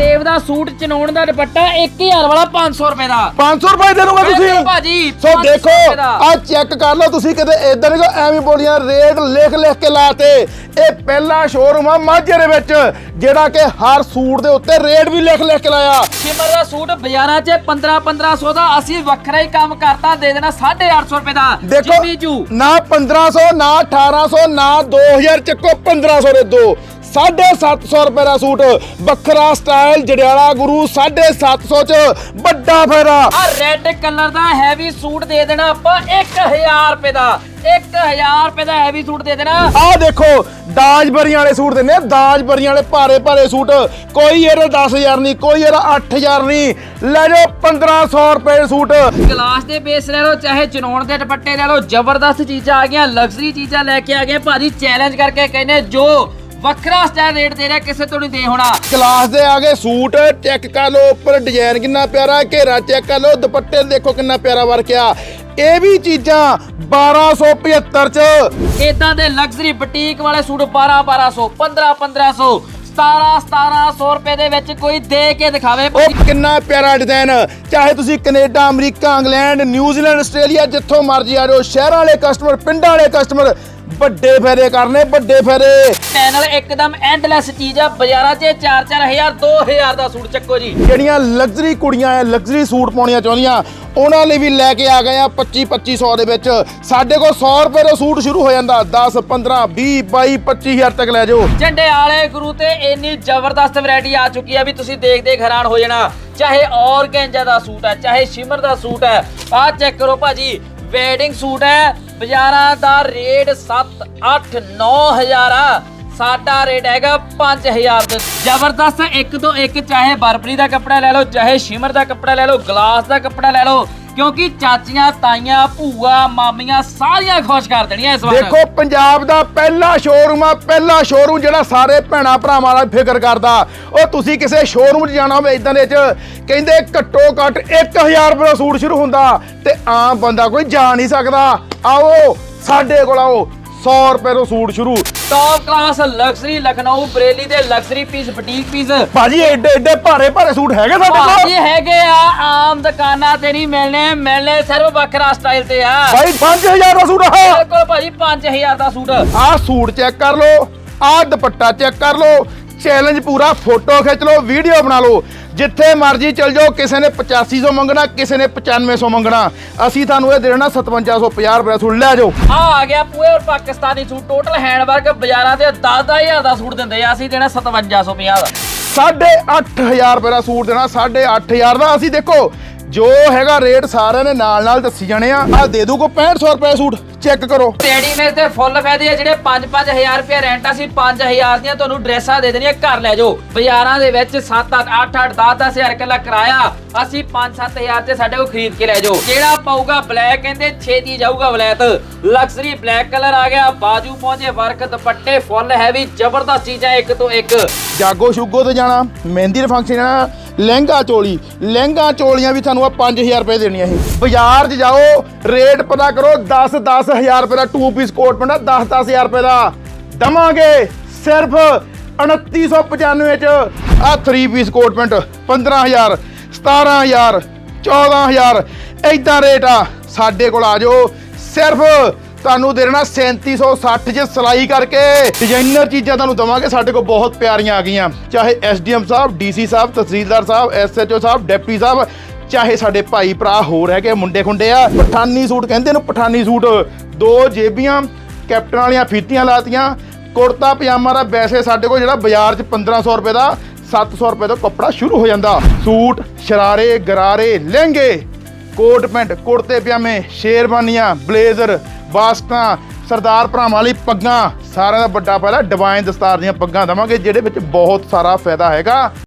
Caribe. ਕਰੇਵ ਦਾ suit ਚਨਾਉਣ ਦਾ ਦੁਪੱਟਾ 1000 ਵਾਲਾ 500 ਰੁਪਏ ਦਾ। 500 ਰੁਪਏ ਦੇ ਦੂੰਗਾ ਤੁਸੀਂ। ਭਾਜੀ ਸੋ 500 ਦੇਖੋ। ਆ ਚੈੱਕ ਕਰ ਲਓ ਤੁਸੀਂ ਕਿਤੇ ਇਦਾਂ ਨਹੀਂ ਕੋ ਐਵੇਂ ਬੋਲੀਆਂ ਰੇਟ ਲਿਖ ਲਿਖ ਕੇ ਲਾਤੇ। ਇਹ ਪਹਿਲਾ ਸ਼ੋਰੂਮ ਆ ਮਾਝੇ ਦੇ ਵਿੱਚ ਜਿਹੜਾ ਕਿ ਹਰ ਸੂਟ ਦੇ ਉੱਤੇ ਰੇਟ ਵੀ ਲਿਖ ਲਿਖ ਕੇ ਲਾਇਆ। ਸ਼ਿਮਰ ਦਾ ਸੂਟ ਬਾਜ਼ਾਰਾਂ 'ਚ 15 1500 ਦਾ ਅਸੀਂ ਵੱਖਰਾ ਹੀ ਕੰਮ ਕਰਤਾ ਦੇ ਦੇਣਾ 850 ਰੁਪਏ ਦਾ। ਦੇਖੋ ਨਾ 1500 ਨਾ 1800 ਨਾ 2000 ਚੱਕੋ 1500 ਦੇ ਦੋ। 750 ਰੁਪਏ ਦਾ ਸੂਟ ਵੱਖਰਾ ਸਟਾਈਲ ਜੜਿਆਲਾ ਗੁਰੂ 750 ਚ ਵੱਡਾ ਫੇਰਾ ਆ ਰੈੱਡ ਕਲਰ ਦਾ ਹੈਵੀ ਸੂਟ ਦੇ ਦੇਣਾ ਆਪਾਂ 1000 ਰੁਪਏ ਦਾ। 1000 ਰੁਪਏ ਦਾ ਹੈਵੀ ਸੂਟ ਦੇ ਦੇਣਾ। ਆਹ ਦੇਖੋ ਦਾਜ ਬਰੀਆਂ ਵਾਲੇ ਸੂਟ ਆ। ਦਾਜ ਬਰੀਆਂ ਵਾਲੇ ਭਾਰੇ ਭਾਰੇ ਸੂਟ। ਕੋਈ ਇਹਦਾ 10000 ਨਹੀਂ ਕੋਈ ਇਹਦਾ 8000 ਨਹੀਂ। ਲੈ ਜਾਓ 1500 ਰੁਪਏ ਦੇ ਸੂਟ। ਗਲਾਸ ਦੇ ਬੇਸ ਲੈ ਲਓ ਚਾਹੇ ਚਨੌਣ ਦੇ ਦੁਪੱਟੇ ਲੈ ਲਓ। ਜ਼ਬਰਦਸਤ ਚੀਜ਼ਾਂ ਆ ਗਈਆਂ ਲਗਜ਼ਰੀ ਚੀਜ਼ਾਂ ਲੈ ਕੇ ਆ ਗਏ। ਭਾਜੀ ਚੈਲੰਜ ਕਰਕੇ ਕਹਿੰਦੇ ਜੋ ਵੱਖਰਾ ਸਟਾਈਲ ਰੇਟ ਦੇ ਰਿਹਾ ਕਿਸੇ ਤੋਂ ਨਹੀਂ ਦੇ ਹੋਣਾ। ਕਲਾਸ ਦੇ ਆ ਗਏ ਸੂਟ ਚੈੱਕ ਕਰ ਲਓ ਉੱਪਰ ਡਿਜ਼ਾਈਨ ਕਿੰਨਾ ਪਿਆਰਾ ਘੇਰਾ ਚੈੱਕ ਕਰ ਲਓ ਦੁਪੱਟੇ ਦੇਖੋ ਕਿੰਨਾ ਪਿਆਰਾ ਵਰਕਿਆ ਇਹ ਵੀ ਚੀਜ਼ਾਂ 1275 ਚ। ਇਦਾਂ ਦੇ ਲਗਜ਼ਰੀ ਬੁਟੀਕ ਵਾਲੇ ਸੂਟ 12 1200 15 1500 17 1700 ਰੁਪਏ ਦੇ ਵਿੱਚ ਕੋਈ ਦੇ ਕੇ ਦਿਖਾਵੇ। ਉਹ ਕਿੰਨਾ ਪਿਆਰਾ ਡਿਜ਼ਾਈਨ ਚਾਹੇ ਤੁਸੀਂ Canada America England New Zealand Australia ਜਿੱਥੋਂ ਮਰਜ਼ੀ ਆ ਜਾਓ ਸ਼ਹਿਰਾਂ ਵਾਲੇ ਕਸਟਮਰ ਪਿੰਡਾਂ ਵਾਲੇ ਕਸਟਮਰ ਵੱਡੇ ਫੇਰੇ ਕਰਨੇ ਵੱਡੇ ਫੇਰੇ ਚੈਨਲ ਇੱਕਦਮ ਐਂਡਲੈਸ ਚੀਜ਼ ਆ ਬਾਜ਼ਾਰਾਂ 'ਚ 4 4000 2000 ਦਾ ਸੂਟ ਚੱਕੋ ਜੀ। ਜਿਹੜੀਆਂ ਲਗਜ਼ਰੀ ਕੁੜੀਆਂ ਐ ਲਗਜ਼ਰੀ ਸੂਟ ਪਾਉਣੀਆਂ ਚਾਹੁੰਦੀਆਂ ਉਹਨਾਂ ਲਈ ਵੀ ਲੈ ਕੇ ਆ ਗਏ ਆ 25 2500 ਦੇ ਵਿੱਚ। ਸਾਡੇ ਕੋਲ 100 ਰੁਪਏ ਦਾ ਸੂਟ ਸ਼ੁਰੂ ਹੋ ਜਾਂਦਾ 10 15 20 22 25000 ਤੱਕ ਲੈ ਜਾਓ। ਝੰਡੇ ਵਾਲੇ ਗੁਰੂ ਤੇ ਇੰਨੀ ਜ਼ਬਰਦਸਤ ਵੈਰਾਈਟੀ ਆ ਚੁੱਕੀ ਆ ਵੀ ਤੁਸੀਂ ਦੇਖ ਦੇਖ ਹੈਰਾਨ ਹੋ ਜਾਣਾ। ਚਾਹੇ ਔਰਗੈਂਜਾ ਦਾ ਸੂਟ ਹੈ ਚਾਹੇ ਸ਼ਿਮਰ ਦਾ ਸੂਟ ਹੈ ਆਹ ਚੈੱਕ ਕਰੋ ਭਾਜੀ ਵੈਡਿੰਗ ਸੂਟ ਹੈ ਬਾਜ਼ਾਰਾਂ ਦਾ ਰੇਟ 7 8 9000 ਆ। ਸਾਡਾ ਰੇਟ ਹੈਗਾ 5000 ਦੇ। ਜ਼ਬਰਦਸਤ ਇੱਕ ਤੋਂ ਇੱਕ, ਚਾਹੇ ਬਰਬਰੀ ਦਾ ਕੱਪੜਾ ਲੈ ਲਓ, ਚਾਹੇ ਸ਼ਿਮਰ ਦਾ ਕੱਪੜਾ ਲੈ ਲਓ, ਗਲਾਸ ਦਾ ਕੱਪੜਾ ਲੈ ਲਓ ਕਿਉਂਕਿ ਚਾਚੀਆਂ ਤਾਈਆਂ ਭੂਆ ਮਾਮੀਆਂ ਸਾਰੀਆਂ ਖੁਸ਼ ਕਰ ਦੇਣੀਆਂ ਇਸ ਵਾਰ। ਦੇਖੋ ਪੰਜਾਬ ਦਾ ਪਹਿਲਾ ਸ਼ੋਰੂਮ ਆ ਪਹਿਲਾ ਸ਼ੋਰੂਮ ਜਿਹੜਾ ਸਾਰੇ ਭੈਣਾ ਭਰਾਵਾਂ ਦਾ ਫਿਕਰ ਕਰਦਾ। ਉਹ ਤੁਸੀਂ ਕਿਸੇ ਸ਼ੋਰੂਮ 'ਚ ਜਾਣਾ ਹੋਵੇ ਇਦਾਂ ਦੇ 'ਚ ਕਹਿੰਦੇ ਘੱਟੋ ਘੱਟ 1000 ਰੁਪਏ ਦਾ ਸੂਟ ਸ਼ੁਰੂ ਹੁੰਦਾ ਤੇ ਆਮ ਬੰਦਾ ਕੋਈ ਜਾ ਨਹੀਂ ਸਕਦਾ। ਆਓ ਸਾਡੇ ਕੋਲ ਆਓ 100 ਰੁਪਏ ਤੋਂ ਸੂਟ ਸ਼ੁਰੂ। Top class luxury Lucknow Bareilly ਦੇ ਲਗਜ਼ਰੀ ਪੀਸ ਬੁਟੀਕ ਪੀਸ ਭਾਜੀ ਐਡੇ ਐਡੇ ਭਾਰੇ ਭਾਰੇ ਸੂਟ ਹੈਗੇ ਸਾਡੇ ਭਾਜੀ ਕੋਲ? ਹੈਗੇ। ਆ ਆਮ ਦੁਕਾਨਾਂ ਤੇ ਨਹੀਂ ਮਿਲਣੇ ਮਿਲਣੇ ਸਿਰਫ ਵੱਖਰਾ ਸਟਾਈਲ ਤੇ ਆ। ਭਾਈ 5000 ਦਾ ਸੂਟ ਆ। ਬਿਲਕੁਲ ਭਾਜੀ 5000 ਦਾ ਸੂਟ। ਆਹ ਸੂਟ ਚੈੱਕ ਕਰ ਲਓ ਆਹ ਦੁਪੱਟਾ ਚੈੱਕ ਕਰ ਲਓ ਚੈਲੰਜ ਪੂਰਾ ਫੋਟੋ ਖਿੱਚ ਲਓ ਵੀਡੀਓ ਬਣਾ ਲਓ। ਜਿੱਥੇ ਮਰਜ਼ੀ ਚਲ ਜਾਓ ਕਿਸੇ ਨੇ 8500 ਮੰਗਣਾ ਕਿਸੇ ਨੇ 9500 ਮੰਗਣਾ। ਅਸੀਂ ਤੁਹਾਨੂੰ ਇਹ ਦੇਣਾ 5750 ਰੁਪਏ ਸੂਟ ਲੈ ਜਾਓ। ਆ ਆ ਗਿਆ ਪੂਰੇ ਪਾਕਿਸਤਾਨੀ ਸੂਟ। ਟੋਟਲ ਹੈਂਡਵਰਕ ਬਾਜ਼ਾਰਾਂ ਤੇ 10000 ਦਾ ਸੂਟ ਦਿੰਦੇ ਆ। ਅਸੀਂ ਦੇਣਾ 5750 ਦਾ। ਸਾਢੇ ਅੱਠ ਹਜ਼ਾਰ ਰੁਪਏ ਦਾ ਸੂਟ ਦੇਣਾ ਸਾਢੇ ਅੱਠ ਹਜ਼ਾਰ ਦਾ। ਅਸੀਂ ਦੇਖੋ ਜੋ ਹੈਗਾ ਰੇਟ ਸਾਰਿਆਂ ਨੇ ਨਾਲ ਨਾਲ ਦੱਸੀ ਜਾਣੇ ਆ। ਆ ਦੇ ਦੂ ਕੋ 6500 ਰੁਪਏ ਸੂਟ ਚੈੱਕ ਕਰੋ। ਰੈਡੀਮੇਡ ਤੇ ਫੁੱਲ ਫਾਇਦੇ ਆ ਜਿਹੜੇ 5-5000 ਰੁਪਏ ਰੈਂਟ ਅਸੀਂ 5000 ਦੀਆਂ ਤੁਹਾਨੂੰ ਡਰੈਸਾਂ ਦੇ ਦੇਣੀਆਂ ਘਰ ਲੈ ਜਾਓ। ਬਾਜ਼ਾਰਾਂ ਦੇ ਵਿੱਚ 7-8 8-8 10-10000 ਇਕੱਲਾ ਕਿਰਾਇਆ ਅਸੀਂ 5-7000 ਤੇ ਸਾਡੇ ਕੋਲ ਖਰੀਦ ਕੇ ਲੈ ਜਾਓ। ਜਿਹੜਾ ਪਾਊਗਾ ਬਲੈਕ ਕਹਿੰਦੇ ਛੇਤੀ ਜਾਊਗਾ ਵਲੈਤ ਲਗਜ਼ਰੀ ਬਲੈਕ ਕਲਰ ਆ ਗਿਆ ਬਾਜੂ ਪਹੁੰਚੇ ਵਰਕ ਦੁਪੱਟੇ ਫੁੱਲ ਹੈਵੀ ਜ਼ਬਰਦਸਤ ਚੀਜ਼ਾਂ ਇੱਕ ਤੋਂ ਇੱਕ। ਜਾਗੋ ਸ਼ੁਗੋ ਤੇ ਜਾਣਾ ਮਹਿੰਦੀ ਦੇ ਫੰਕਸ਼ਨ ਜਾਣਾ ਲਹਿੰਗਾ ਚੋਲੀ, ਲਹਿੰਗਾ ਚੋਲੀਆਂ ਵੀ ਤੁਹਾਨੂੰ ਆ 5000 ਰੁਪਏ ਦੇਣੀਆਂ ਇਹ ਬਾਜ਼ਾਰ 'ਚ ਜਾਓ, ਰੇਟ ਪਤਾ ਕਰੋ 10 10000 ਰੁਪਏ ਦਾ 2 ਪੀਸ ਕੋਟ ਪੈਂਦਾ 10 10000 ਰੁਪਏ ਦਾ। ਦਵਾਂਗੇ ਸਿਰਫ 2995 ਚ ਆ 3 ਪੀਸ ਕੋਟ ਪੈਂਟ 15000 17000 14000 ਐਦਾਂ ਰੇਟ ਆ, ਸਾਡੇ ਕੋਲ ਆ ਜਾਓ, ਸਿਰਫ ਤੁਹਾਨੂੰ ਦੇ ਦੇਣਾ 3760 ਚ ਸਿਲਾਈ ਕਰਕੇ। ਡਿਜ਼ਾਈਨਰ ਚੀਜ਼ਾਂ ਤੁਹਾਨੂੰ ਦਵਾਂਗੇ, ਸਾਡੇ ਕੋਲ ਬਹੁਤ ਪਿਆਰੀਆਂ ਆ ਗਈਆਂ। ਚਾਹੇ ਐਸਡੀਐਮ ਸਾਹਿਬ, ਡੀਸੀ ਸਾਹਿਬ, ਤਹਿਸੀਲਦਾਰ ਸਾਹਿਬ, ਐਸਐਚਓ ਸਾਹਿਬ, ਡਿਪਟੀ ਸਾਹਿਬ, ਚਾਹੇ ਸਾਡੇ ਭਾਈ ਭਰਾ ਹੋਰ ਹੈਗੇ, ਮੁੰਡੇ ਖੁੰਡੇ ਆ, ਪਠਾਨੀ ਸੂਟ ਕਹਿੰਦੇ ਨੂੰ ਪਠਾਨੀ ਸੂਟ। ਦੋ ਜੇਬੀਆਂ, ਕੈਪਟਨ ਵਾਲੀਆਂ ਫੀਤੀਆਂ ਲਾਤੀਆਂ, ਕੁੜਤਾ, ਪਜਾਮਾ ਦਾ ਵੈਸੇ ਸਾਡੇ ਕੋਲ ਜਿਹੜਾ ਬਾਜ਼ਾਰ 'ਚ 1500 ਰੁਪਏ ਦਾ 700 ਰੁਪਏ ਤੋਂ ਕੱਪੜਾ ਸ਼ੁਰੂ ਹੋ ਜਾਂਦਾ। ਸੂਟ, ਸ਼ਰਾਰੇ, ਗਰਾਰੇ, ਲਹਿੰਗੇ। ਕੋਟ ਪੈਂਟ, ਕੁੜਤੇ ਪਜਾਮੇ, ਸ਼ੇਰਵਾਨੀਆਂ, ਬਲੇਜ਼ਰ, ਬਾਸਕਾਂ, ਸਰਦਾਰ ਭਰਾਵਾਂ ਲਈ ਪੱਗਾਂ, ਸਾਰਿਆਂ ਦਾ ਵੱਡਾ ਫਾਇਦਾ ਡਿਵਾਈਨ ਦਸਤਾਰ ਦੀਆਂ ਪੱਗਾਂ ਦਵਾਂਗੇ, ਜਿਹਦੇ ਵਿੱਚ ਬਹੁਤ ਸਾਰਾ ਫਾਇਦਾ ਹੈਗਾ।